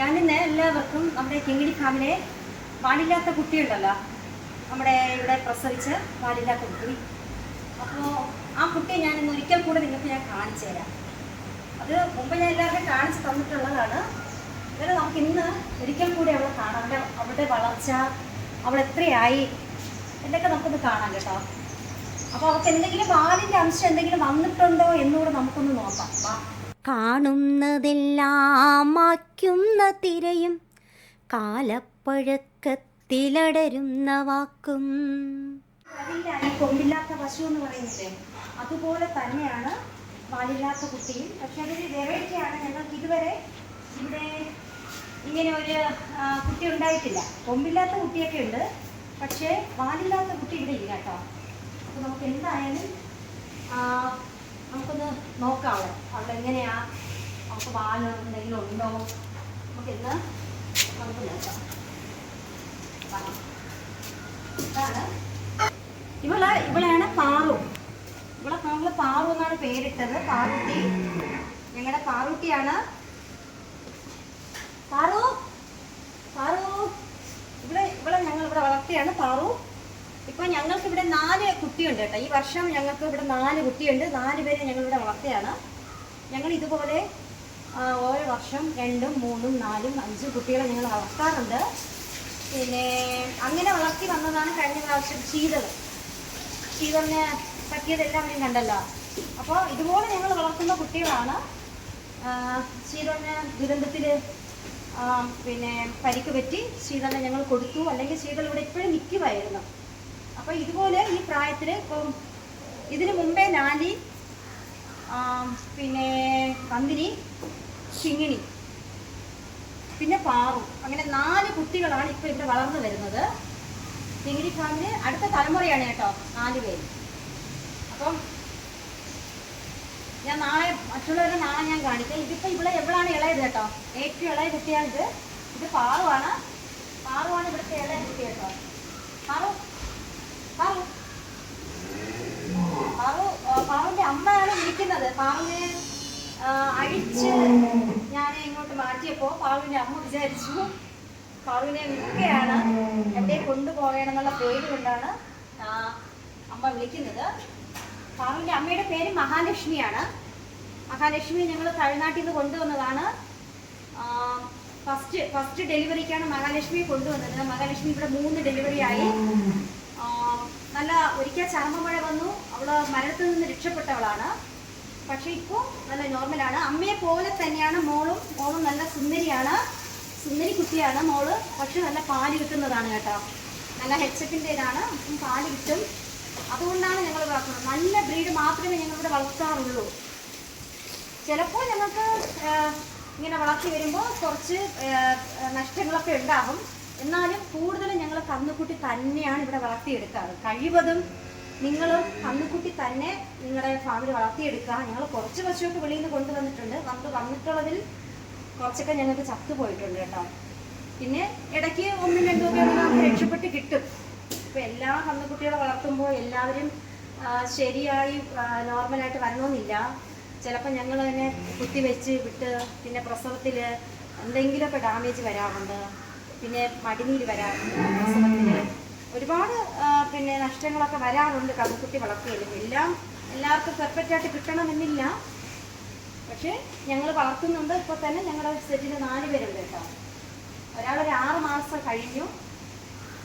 ഞാനിന്ന് എല്ലാവർക്കും നമ്മുടെ കിങ്ങിണി ഫാമിലെ പാലില്ലാത്ത കുട്ടിയുണ്ടല്ലോ. നമ്മുടെ ഇവിടെ പ്രസവിച്ച് പാലില്ലാത്ത കുട്ടി. അപ്പോൾ ആ കുട്ടിയെ ഞാൻ ഇന്ന് ഒരിക്കൽ കൂടെ നിങ്ങൾക്ക് ഞാൻ കാണിച്ചു തരാം. അത് മുമ്പ് ഞാൻ എല്ലാവർക്കും കാണിച്ചു തന്നിട്ടുള്ളതാണ്. എന്നാലും നമുക്ക് ഇന്ന് ഒരിക്കൽ കൂടി അവളെ കാണാം. അവളുടെ അവളുടെ വളർച്ച അവൾ എത്രയായി എന്നൊക്കെ നമുക്കൊന്ന് കാണാം കേട്ടോ. അപ്പോൾ അവൾക്ക് എന്തെങ്കിലും പാലിന്റെ അംശം എന്തെങ്കിലും വന്നിട്ടുണ്ടോ എന്നുകൂടെ നമുക്കൊന്ന് നോക്കാം. കാണുന്നതെല്ലാം തിരയും കാലപ്പഴക്കത്തിലടരുന്ന വാക്കും. കൊമ്പില്ലാത്ത പശു എന്ന് പറയുന്നില്ലേ? അതുപോലെ തന്നെയാണ് വാലില്ലാത്ത കുട്ടിയും. പക്ഷെ അതൊരു വെറൈറ്റിയാണ് ഞങ്ങൾക്ക് ഇതുവരെ ഇവിടെ ഇങ്ങനെ ഒരു കുട്ടി ഉണ്ടായിട്ടില്ല. കൊമ്പില്ലാത്ത കുട്ടിയൊക്കെ ഉണ്ട്. പക്ഷേ വാലില്ലാത്ത കുട്ടി ഇവിടെ ഇല്ല കേട്ടോ. അപ്പോൾ നമുക്ക് എന്തായാലും നമുക്കൊന്ന് നോക്കാം അവിടെ എങ്ങനെയാ നമുക്ക് പാൽ എന്തെങ്കിലും ഉണ്ടോ? നമുക്ക് ഇന്ന് നമുക്ക് നോക്കാം. ഇവൾ ഇവളാണ് പാറു. ഇവളെ നമ്മൾ പാറു എന്നാണ് പേരിട്ടത്. പാറുട്ടി. ഞങ്ങളുടെ പാറുട്ടിയാണ്. പാറു? പാറു? ഇവിടെ ഇവിടെ ഞങ്ങൾ ഇവിടെ വളർത്തിയാണ്. പാറു? ഇപ്പൊ ഞങ്ങൾക്ക് ഇവിടെ നാല് കുട്ടിയുണ്ട് കേട്ടോ. ഈ വർഷം ഞങ്ങൾക്ക് ഇവിടെ നാല് കുട്ടിയുണ്ട്. നാല് പേരെ ഞങ്ങൾ ഇവിടെ വളർത്തിയാണ്. ഞങ്ങൾ ഇതുപോലെ ഓരോ വർഷം രണ്ടും മൂന്നും നാലും അഞ്ചും കുട്ടികളെ ഞങ്ങൾ വളർത്താറുണ്ട്. പിന്നെ അങ്ങനെ വളർത്തി വന്നതാണ് കഴിഞ്ഞ പ്രാവശ്യം ശീതൾ ശീതളിനെ പറ്റിയതെല്ലാം ഞാൻ കണ്ടല്ലോ. അപ്പോൾ ഇതുപോലെ ഞങ്ങൾ വളർത്തുന്ന കുട്ടികളാണ്. ശീതളിന് ദുരന്തത്തിൽ പിന്നെ പരിക്ക് പറ്റി ശീതളിനെ ഞങ്ങൾ കൊടുത്തു. അല്ലെങ്കിൽ ശീതൾ ഇവിടെ ഇപ്പോഴും നിൽക്കുമായിരുന്നു അപ്പോൾ ഇതുപോലെ ഈ പ്രായത്തിൽ ഇപ്പം ഇതിനു മുമ്പേ നാലി പിന്നെ പന്തിനി ചിങ്ങിണി പിന്നെ പാറു. അങ്ങനെ നാല് കുട്ടികളാണ് ഇപ്പോൾ ഇവിടെ വളർന്നു വരുന്നത്. ചിങ്ങിണി ഫാമിന് അടുത്ത തലമുറയാണ് കേട്ടോ നാല് പേര്. അപ്പം ഞാൻ നാളെ മറ്റുള്ളവരെ നാളെ ഞാൻ കാണിക്കാം. ഇതിപ്പോൾ ഇവിടെ എവിടാണ് ഇളയത് കേട്ടോ? ഏറ്റവും ഇളയ കുട്ടിയാണിത്. ഇത് പാറുവാണ്. പാറുവാണ് ഇവിടുത്തെ ഇളയ കുട്ടി കേട്ടോ പാറു പാറു പാറു ആ, പാറുവിന്റെ അമ്മയാണ് പാവിനെ അഴിച്ച് ഞാൻ ഇങ്ങോട്ട് മാറ്റിയപ്പോ പാവിന്റെ അമ്മ വിചാരിച്ചു പാവിനെ വിൽക്കുകയാണ് എന്റെ കൊണ്ടുപോകണം എന്നുള്ള പേര് കൊണ്ടാണ് അമ്മ വിളിക്കുന്നത്. പാവിന്റെ അമ്മയുടെ പേര് മഹാലക്ഷ്മിയാണ്. മഹാലക്ഷ്മി ഞങ്ങൾ തമിഴ്നാട്ടിൽ നിന്ന് കൊണ്ടുവന്നതാണ്. ഫസ്റ്റ് ഫസ്റ്റ് ഡെലിവറിക്കാണ് മഹാലക്ഷ്മി കൊണ്ടുവന്നത്. മഹാലക്ഷ്മി ഇവിടെ മൂന്ന് ഡെലിവറിയായി നല്ല ഒരിക്കൽ ചർമ്മമഴ വന്നു. അവൾ മരണത്തിൽ നിന്ന് രക്ഷപ്പെട്ടവളാണ്. പക്ഷെ ഇപ്പോൾ നല്ല നോർമലാണ് അമ്മയെ പോലെ തന്നെയാണ് മോളും. മോളും നല്ല സുന്ദരിയാണ്. സുന്ദരി കുട്ടിയാണ് മോൾ. പക്ഷെ നല്ല പാൽ കിട്ടുന്നതാണ് കേട്ടോ. നല്ല ഹെച്ചപ്പിന്റെതാണ് അപ്പം പാൽ കിട്ടും. അതുകൊണ്ടാണ് ഞങ്ങൾ വളർത്തുന്നത് നല്ല ബ്രീഡ് മാത്രമേ ഞങ്ങൾ ഇവിടെ വളർത്താറുള്ളൂ. ചിലപ്പോൾ ഞങ്ങൾക്ക് ഇങ്ങനെ വളർത്തി വരുമ്പോൾ കുറച്ച് നഷ്ടങ്ങളൊക്കെ ഉണ്ടാകും. എന്നാലും കൂടുതലും ഞങ്ങൾ കന്നുകുട്ടി തന്നെയാണ് ഇവിടെ വളർത്തിയെടുക്കാറ്. കഴിവതും നിങ്ങളും കന്നുകുട്ടി തന്നെ നിങ്ങളുടെ ഫാമിൽ വളർത്തിയെടുക്കുക. ഞങ്ങൾ കുറച്ച് പശുവൊക്കെ വെളിയിൽ നിന്ന് കൊണ്ടുവന്നിട്ടുണ്ട്. നമുക്ക് വന്നിട്ടുള്ളതിൽ കുറച്ചൊക്കെ ഞങ്ങൾക്ക് ചത്തുപോയിട്ടുണ്ട് കേട്ടോ. പിന്നെ ഇടയ്ക്ക് ഒന്നും രണ്ടും ഒക്കെ നമുക്ക് രക്ഷപ്പെട്ട് കിട്ടും. ഇപ്പം എല്ലാ കന്നുകുട്ടികളെ വളർത്തുമ്പോൾ എല്ലാവരും ശരിയായി നോർമലായിട്ട് വരണമെന്നില്ല. ചിലപ്പോൾ ഞങ്ങൾ തന്നെ കുത്തിവെച്ച് വിട്ട് പിന്നെ പ്രസവത്തിൽ എന്തെങ്കിലുമൊക്കെ ഡാമേജ് വരാറുണ്ട്. പിന്നെ മടിനീര് വരാറുണ്ട് പ്രസവത്തിൽ ഒരുപാട് പിന്നെ നഷ്ടങ്ങളൊക്കെ വരാറുണ്ട്. കന്നുകുട്ടി വളർത്തിയാലും എല്ലാം എല്ലാവർക്കും പെർഫെക്റ്റ് ആയിട്ട് കിട്ടണമെന്നില്ല. പക്ഷേ ഞങ്ങൾ വളർത്തുന്നുണ്ട്. ഇപ്പോൾ തന്നെ ഞങ്ങളുടെ സെറ്റിൽ നാല് പേരുണ്ട് കേട്ടോ. ഒരാളൊരു ആറ് മാസം കഴിഞ്ഞു.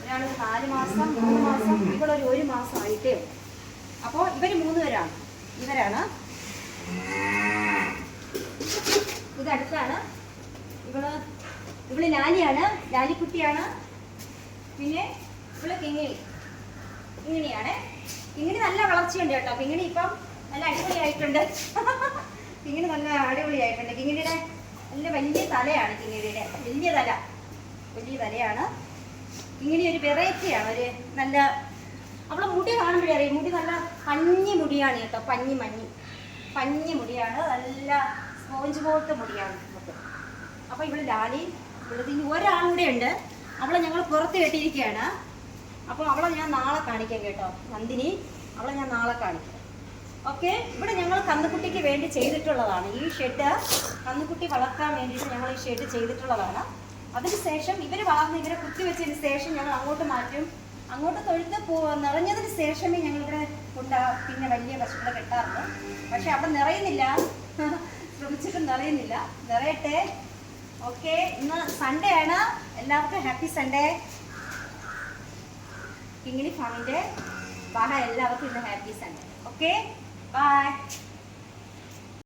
ഒരാളൊരു നാല് മാസം മൂന്ന് മാസം ഇവളൊരു ഒരു മാസം ആയിട്ടേ ഉള്ളൂ. അപ്പോൾ ഇവർ മൂന്ന് പേരാണ്. ഇവരാണ്. ഇതടുത്താണ് ഇവൾ ഇവൾ ലാലിയാണ്. ലാലിക്കുട്ടിയാണ്. പിന്നെ ഇവൾ കിങ്ങിണി കിങ്ങിണിയാണ് കിങ്ങിണി നല്ല വളർച്ചയുണ്ട് കേട്ടോ. കിങ്ങിണി ഇപ്പം നല്ല അടിപൊളിയായിട്ടുണ്ട്. കിങ്ങിണി നല്ല അടിപൊളിയായിട്ടുണ്ട്. കിങ്ങിണിയുടെ നല്ല വലിയ തലയാണ് കിങ്ങിണിയുടെ. വലിയ തല. വലിയ തലയാണ്. കിങ്ങിണി ഒരു വെറൈറ്റിയാണ്. ഒരു നല്ല അവളെ മുടി കാണുമ്പോഴേ അറിയാം. മുടി നല്ല പഞ്ഞി മുടിയാണ് കേട്ടോ. പഞ്ഞി മഞ്ഞി. പഞ്ഞി മുടിയാണ്. നല്ല സ്പോഞ്ച് പോലത്തെ മുടിയാണ് അപ്പോൾ ഇവിടെ ലാലി ഇവിടെ ഇനി ഒരാളുടെ ഉണ്ട്. അവളെ ഞങ്ങൾ പുറത്ത് കെട്ടിയിരിക്കുകയാണ്. അപ്പോൾ അവളെ ഞാൻ നാളെ കാണിക്കാം കേട്ടോ. നന്ദിനി അവളെ ഞാൻ നാളെ കാണിക്കാം. ഓക്കെ ഇവിടെ ഞങ്ങൾ കന്നുകുട്ടിക്ക് വേണ്ടി ചെയ്തിട്ടുള്ളതാണ്. ഈ ഷെഡ് കന്നുകുട്ടി വളർത്താൻ വേണ്ടിയിട്ട് ഞങ്ങൾ ഈ ഷെഡ് ചെയ്തിട്ടുള്ളതാണ്. അതിനുശേഷം ഇവർ വളർന്ന് ഇവരെ കുത്തിവെച്ചതിന് ശേഷം ഞങ്ങൾ അങ്ങോട്ട് മാറ്റും. അങ്ങോട്ട് തൊഴുത്ത് പോ നിറഞ്ഞതിന് ശേഷമേ ഞങ്ങളിവിടെ കൊണ്ട പിന്നെ വലിയ പശുക്കളെ കെട്ടാറുള്ളൂ. പക്ഷെ അവിടെ നിറയുന്നില്ല. ശ്രമിച്ചിട്ട് നിറയുന്നില്ല. നിറയട്ടെ. ഓക്കെ ഇന്ന് സൺഡേ ആണ്. എല്ലാവർക്കും ഹാപ്പി സൺഡേ കിങ്ങിണി ഫാമിന്റെ വാഹ എല്ലാവർക്കും ഇന്ന് ഹാപ്പി സൺഡേ. Okay bye